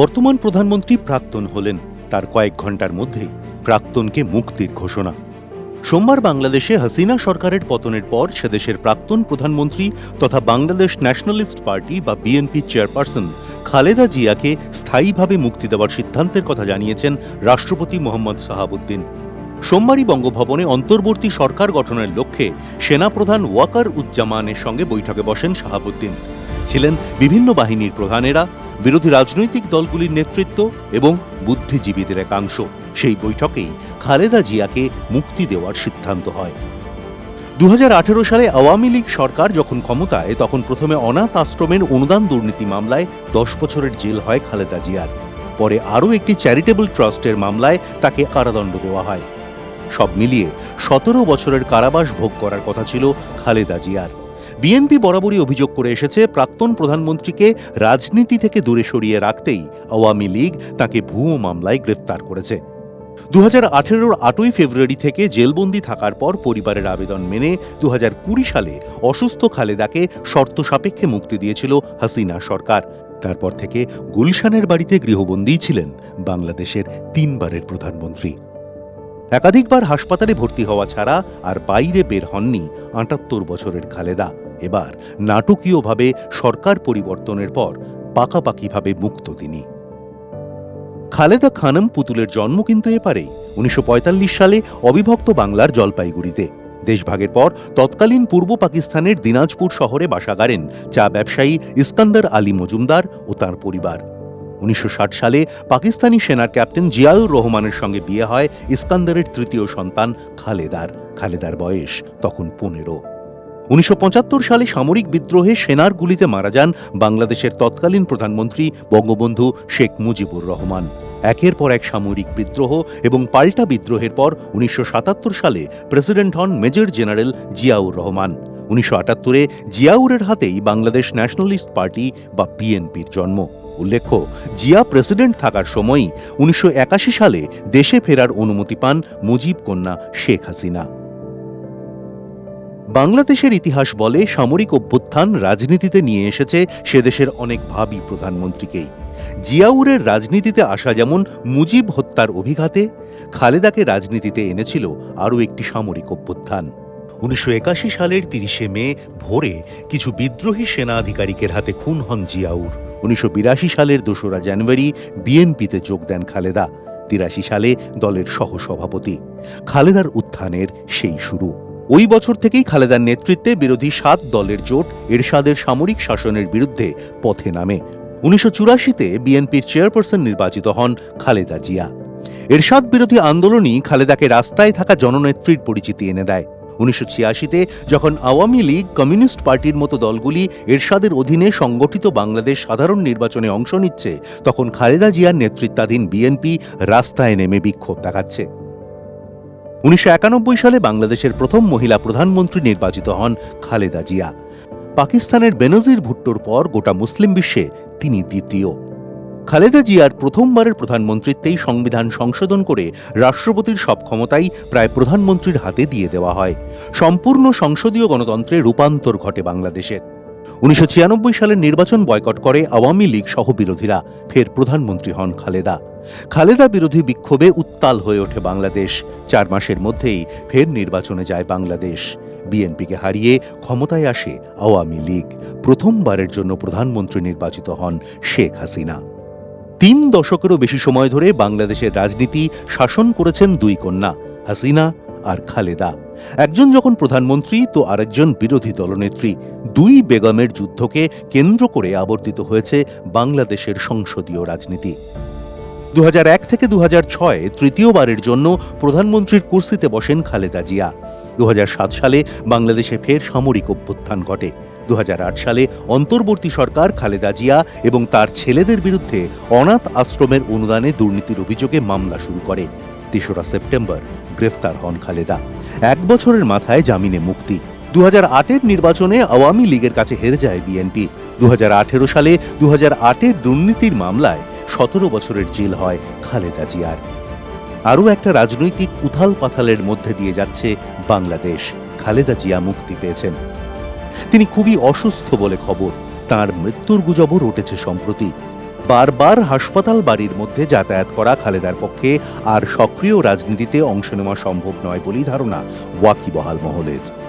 বর্তমান প্রধানমন্ত্রী প্রাক্তন হলেন। তার কয়েক ঘণ্টার মধ্যেই প্রাক্তনকে মুক্তির ঘোষণা। সোমবার বাংলাদেশে হাসিনা সরকারের পতনের পর সেদেশের প্রাক্তন প্রধানমন্ত্রী তথা বাংলাদেশ ন্যাশনালিস্ট পার্টি বা বিএনপি চেয়ারপারসন খালেদা জিয়াকে স্থায়ীভাবে মুক্তি দেওয়ার সিদ্ধান্তের কথা জানিয়েছেন রাষ্ট্রপতি মোহাম্মদ সাহাবুদ্দিন। সোমবারই বঙ্গভবনে অন্তর্বর্তী সরকার গঠনের লক্ষ্যে সেনাপ্রধান ওয়াকার উজ্জামানের সঙ্গে বৈঠকে বসেন শাহাবুদ্দিন ছিলেন বিভিন্ন বাহিনীর প্রধানেরা, বিরোধী রাজনৈতিক দলগুলির নেতৃত্ব এবং বুদ্ধিজীবীদের একাংশ। সেই বৈঠকেই খালেদা জিয়াকে মুক্তি দেওয়ার সিদ্ধান্ত হয়। দু হাজার আঠেরো সালে আওয়ামী লীগ সরকার যখন ক্ষমতায়, তখন প্রথমে অনাথ আশ্রমের অনুদান দুর্নীতি মামলায় দশ বছরের জেল হয় খালেদা জিয়ার। পরে আরও একটি চ্যারিটেবল ট্রাস্টের মামলায় তাকে কারাদণ্ড দেওয়া হয়। সব মিলিয়ে সতেরো বছরের কারাবাস ভোগ করার কথা ছিল খালেদা জিয়ার। বিএনপি বরাবরই অভিযোগ করে এসেছে, প্রাক্তন প্রধানমন্ত্রীকে রাজনীতি থেকে দূরে সরিয়ে রাখতেই আওয়ামী লীগ তাকে ভুয়ো মামলায় গ্রেফতার করেছে। দু হাজার আঠেরোর আটই ফেব্রুয়ারি থেকে জেলবন্দি থাকার পর পরিবারের আবেদন মেনে দু কুড়ি সালে অসুস্থ খালেদাকে শর্ত সাপেক্ষে মুক্তি দিয়েছিল হাসিনা সরকার। তারপর থেকে গুলশানের বাড়িতে গৃহবন্দী ছিলেন বাংলাদেশের তিনবারের প্রধানমন্ত্রী। একাধিকবার হাসপাতালে ভর্তি হওয়া ছাড়া আর বাইরে বের হননি আটাত্তর বছরের খালেদা। এবার নাটকীয়ভাবে সরকার পরিবর্তনের পর পাকাপাকিভাবে মুক্ত তিনি। খালেদা খানম পুতুলের জন্ম কিন্তু এপারেই উনিশশো পঁয়তাল্লিশ সালে অবিভক্ত বাংলার জলপাইগুড়িতে। দেশভাগের পর তৎকালীন পূর্ব পাকিস্তানের দিনাজপুর শহরে বাসা গাড়েন চা ব্যবসায়ী ইস্কান্দার আলী মজুমদার ও তার পরিবার। উনিশশো ষাট সালে পাকিস্তানি সেনার ক্যাপ্টেন জিয়াউর রহমানের সঙ্গে বিয়ে হয় ইস্কান্দারের তৃতীয় সন্তান খালেদার। খালেদার বয়স তখন পনেরো। উনিশশো পঁচাত্তর সালে সামরিক বিদ্রোহে সেনার গুলিতে মারা যান বাংলাদেশের তৎকালীন প্রধানমন্ত্রী বঙ্গবন্ধু শেখ মুজিবুর রহমান। একের পর এক সামরিক বিদ্রোহ এবং পাল্টা বিদ্রোহের পর উনিশশো সাতাত্তর সালে প্রেসিডেন্ট হন মেজর জেনারেল জিয়াউর রহমান। উনিশশো আটাত্তরে জিয়াউরের হাতেই বাংলাদেশ ন্যাশনালিস্ট পার্টি বা বিএনপির জন্ম। উল্লেখ্য, জিয়া প্রেসিডেন্ট থাকার সময়ই উনিশশো একাশি সালে দেশে ফেরার অনুমতি পান মুজিব কন্যা শেখ হাসিনা। বাংলাদেশের ইতিহাস বলে সামরিক অভ্যুত্থান রাজনীতিতে নিয়ে এসেছে সেদেশের অনেক ভাবী প্রধানমন্ত্রীকেই। জিয়াউরের রাজনীতিতে আসা যেমন মুজিব হত্যার অভিঘাতে, খালেদাকে রাজনীতিতে এনেছিল আরও একটি সামরিক অভ্যুত্থান। উনিশশো একাশি সালের তিরিশে মে ভোরে কিছু বিদ্রোহী সেনা আধিকারিকের হাতে খুন হন জিয়াউর। উনিশশো বিরাশি সালের দোসরা জানুয়ারি বিএনপিতে যোগ দেন খালেদা। তিরাশি সালে দলের সহসভাপতি। খালেদার উত্থানের সেই শুরু। ওই বছর থেকেই খালেদার নেতৃত্বে বিরোধী সাত দলের জোট এরশাদের সামরিক শাসনের বিরুদ্ধে পথে নামে। উনিশশো চুরাশিতে বিএনপির চেয়ারপারসন নির্বাচিত হন খালেদা জিয়া। এরশাদ বিরোধী আন্দোলনই খালেদাকে রাস্তায় থাকা জননেত্রীর পরিচিতি এনে দেয়। উনিশশো ছিয়াশিতে যখন আওয়ামী লীগ কমিউনিস্ট পার্টির মতো দলগুলি এরশাদের অধীনে সংগঠিত বাংলাদেশ সাধারণ নির্বাচনে অংশ নিচ্ছে, তখন খালেদা জিয়ার নেতৃত্বাধীন বিএনপি রাস্তায় নেমে বিক্ষোভ দেখাচ্ছে। উনিশশো একানব্বই সালে বাংলাদেশের প্রথম মহিলা প্রধানমন্ত্রী নির্বাচিত হন খালেদা জিয়া। পাকিস্তানের বেনজির ভুট্টোর পর গোটা মুসলিম বিশ্বে তিনি দ্বিতীয়। খালেদা জিয়ার প্রথমবারের প্রধানমন্ত্রীত্বেই সংবিধান সংশোধন করে রাষ্ট্রপতির সব ক্ষমতাই প্রায় প্রধানমন্ত্রীর হাতে দিয়ে দেওয়া হয়। সম্পূর্ণ সংসদীয় গণতন্ত্রে রূপান্তর ঘটে বাংলাদেশের। উনিশশো ছিয়ানব্বই সালের নির্বাচন বয়কট করে আওয়ামী লীগ সহ বিরোধীরা ফের প্রধানমন্ত্রী হন খালেদা। খালেদা বিরোধী বিক্ষোভে উত্তাল হয়ে ওঠে বাংলাদেশ। চার মাসের মধ্যেই ফের নির্বাচনে যায় বাংলাদেশ। বিএনপিকে হারিয়ে ক্ষমতায় আসে আওয়ামী লীগ। প্রথমবারের জন্য প্রধানমন্ত্রী নির্বাচিত হন শেখ হাসিনা। তিন দশকেরও বেশি সময় ধরে বাংলাদেশের রাজনীতি শাসন করেছেন দুই কন্যা, হাসিনা আর খালেদা। একজন যখন প্রধানমন্ত্রী, তো আরেকজন বিরোধী দলনেত্রী। দুই বেগমের যুদ্ধকে কেন্দ্র করে আবর্তিত হয়েছে বাংলাদেশের সংসদীয় রাজনীতি। দু হাজার এক থেকে দুহাজার ছয় তৃতীয়বারের জন্য প্রধানমন্ত্রীর কুর্সিতে বসেন খালেদা জিয়া। দু হাজার সাত সালে বাংলাদেশে ফের সামরিক অভ্যুত্থান ঘটে। দুহাজার আট সালে অন্তর্বর্তী সরকার খালেদা জিয়া এবং তার ছেলেদের বিরুদ্ধে অনাথ আশ্রমের অনুদানে দুর্নীতির অভিযোগে মামলা শুরু করে। তেসরা সেপ্টেম্বর, গ্রেফতার হন খালেদা। এক বছরের মাথায় জামিনে মুক্তি। দু আটের নির্বাচনে আওয়ামী লীগের কাছে হেরে যায় বিএনপি। দু হাজার আঠেরো সালে দু আটের দুর্নীতির মামলায় সতেরো বছরের জেল হয় খালেদা জিয়ার। আরও একটা রাজনৈতিক উথাল পাথালের মধ্যে দিয়ে যাচ্ছে বাংলাদেশ। খালেদা জিয়া মুক্তি পেয়েছেন। তিনি খুবই অসুস্থ বলে খবর। তার মৃত্যুর গুজবও রটেছে সম্প্রতি। বারবার হাসপাতাল বাড়ির মধ্যে যাতায়াত করা খালেদার পক্ষে আর সক্রিয় রাজনীতিতে অংশ নেওয়া সম্ভব নয় বলেই ধারণা ওয়াকিবহাল মহলের।